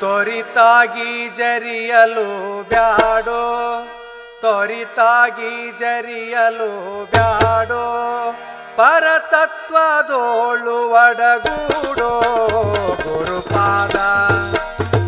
ತೊರಿತಾಗಿ ಜರಿಯಲು ಬ್ಯಾಡೋ ತೊರಿತಾಗಿ ಜರಿಯಲು ಬ್ಯಾಡೋ, ಪರತತ್ವದೋಳು ಒಡಗೂಡೋ. ಗುರುಪಾದ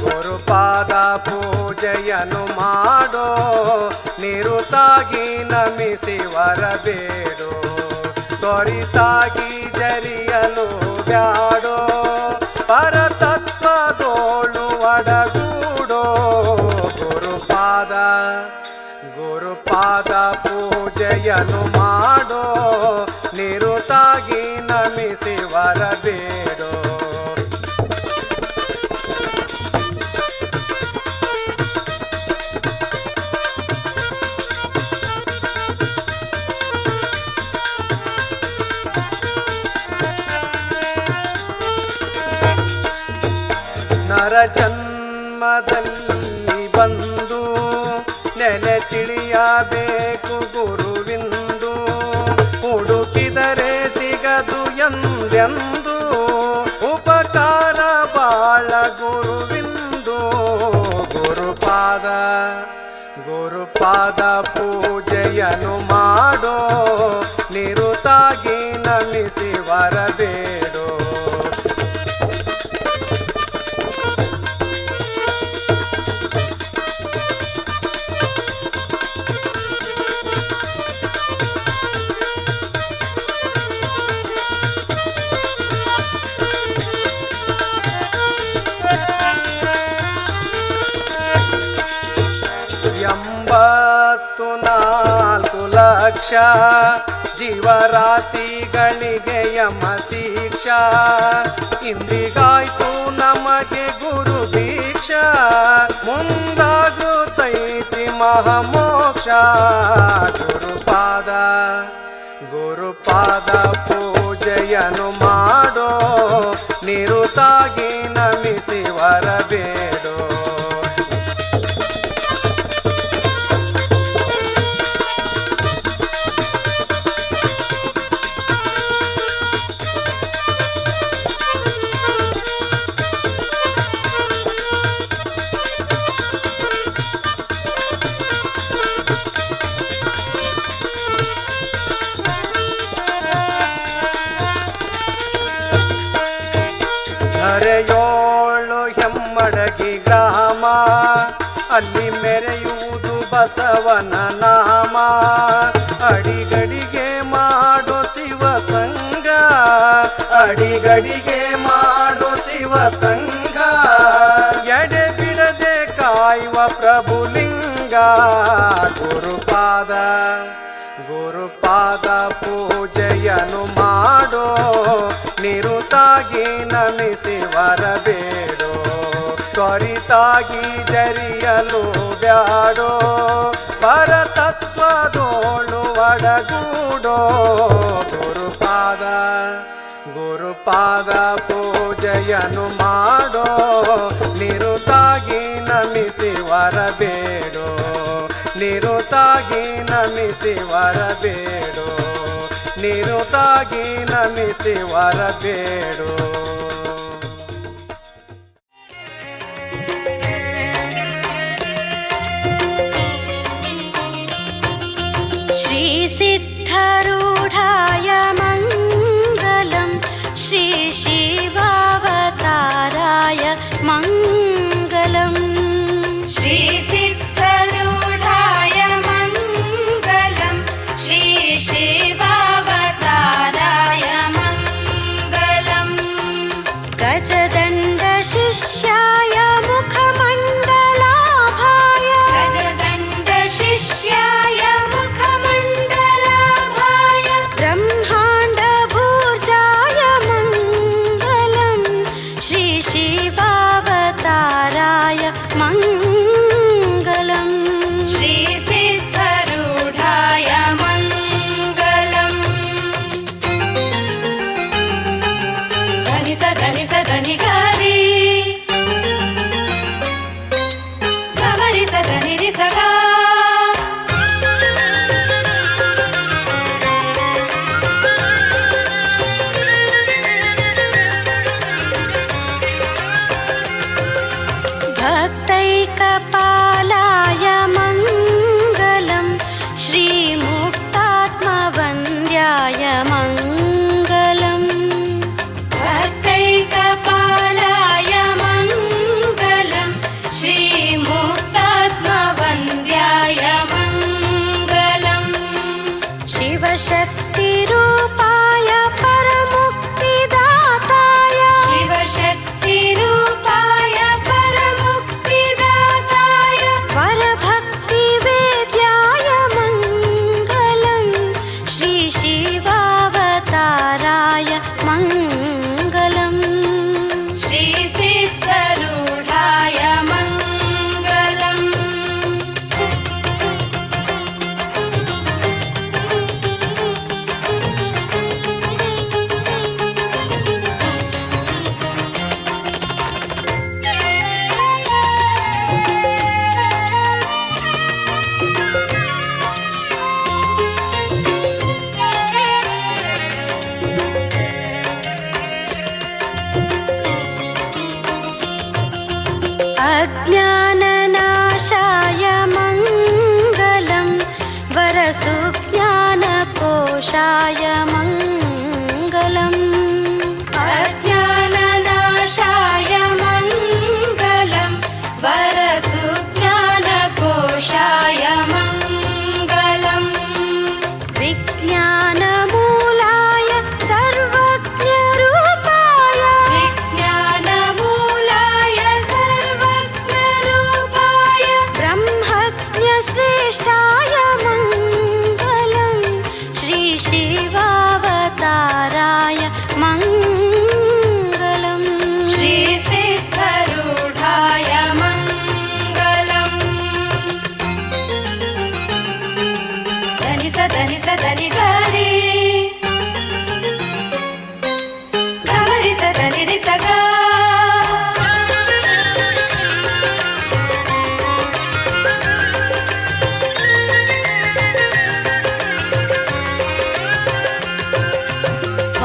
ಗುರುಪಾದ ಪೂಜೆಯನ್ನು ಮಾಡೋ, ನಿರುತಾಗಿ ನಮಿಸಿ ವರಬೇಡೋ ತ್ವರಿತಾಗಿ ಜರಿಯಲು ಬ್ಯಾಡೋ. ಗುರುಪಾದ ಪೂಜೆಯನ್ನು ಮಾಡೋ ನಿರುತಾಗಿ ನಮಿಸಿ ವರಬೇಡೋ ನರ ಜನ್ಮದಲ್ಲಿ ಬಂದು ನೆಲೆ ತಿಳಿಯಬೇಕು ಗುರುವಿಂದು. ಹುಡುಕಿದರೆ ಸಿಗದು ಎಂದೆಂದು. ಉಪಕಾರ ಬಾಳ ಗುರುವಿಂದು. ಗುರುಪಾದ ಗುರುಪಾದ ಪೂಜೆಯನ್ನು ಮಾಡೋ. ನಿರುತಾಗಿ ನಮಿಸಿ ವರಬೇಡೋ. ಲಕ್ಷ ಜೀವರಾಶಿಗಳಿಗೆ ಯಮ ಶಿಕ್ಷಾ. ಇಂದಿಗಾಯ್ತು ನಮಗೆ ಗುರು ದೀಕ್ಷ. ಮುಂದಾಗುತ್ತೈತಿ ಮಹಾಮೋಕ್ಷ. ಗುರುಪಾದ ಗುರುಪಾದ ಪೂಜೆಯನ್ನು ಮಾಡೋ. ನಿರುತಾಗಿ ನಮಿಸಿ ವರಬೇಡೋ ಹೆಮ್ಮಡಗಿ ಗ್ರಾಮ, ಅಲ್ಲಿ ಮೆರೆಯುವುದು ಬಸವನ ನಾಮ. ಅಡಿಗಡಿಗೆ ಮಾಡೋ ಶಿವ ಸಂಗ ಅಡಿಗಡಿಗೆ ಮಾಡೋ ಶಿವ ಸಂಗ ಎಡೆ ಬಿಡದೆ ಕಾಯುವ ಪ್ರಭುಲಿಂಗ, ಗುರುಪಾದ ಗುರುಪಾದ ಪೂಜೆಯನ್ನು ಮಾಡೋ, ನಿರುತಾಗಿ ನಮಿಸಿ ವರಬೇಡೋ. ತ್ವರಿತಾಗಿ ಜರಿಯಲು ಬ್ಯಾಡೋ, ಪರತತ್ವದೋಳು ಒಡಗೂಡೋ. ಗುರುಪಾದ ಗುರುಪಾದ ಪೂಜೆಯನ್ನು ಮಾಡೋ, ನಿರುತಾಗಿ ನಮಿಸಿ ವರಬೇಡೋ ನಿರುತಾಗಿ ನಮಿಸಿ ವರಬೇಡೋ ನಿರುತಾಗಿ ನಮಿಸಿ ವರಬೇಡೋ श्री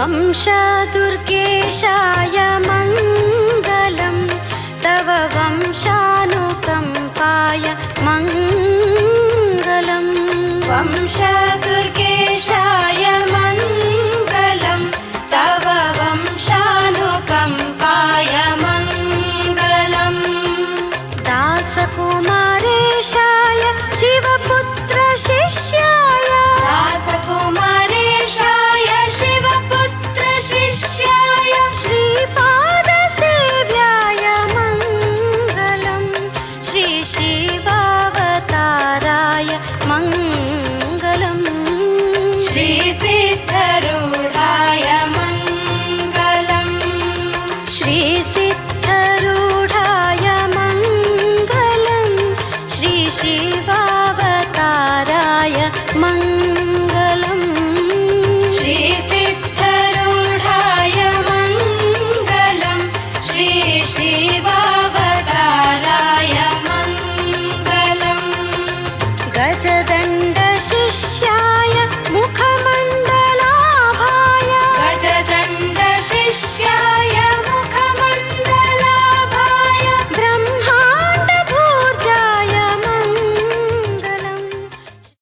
वंशदुर्गेशाय मङ्गलं तव वंशानुकम्पाय সেবা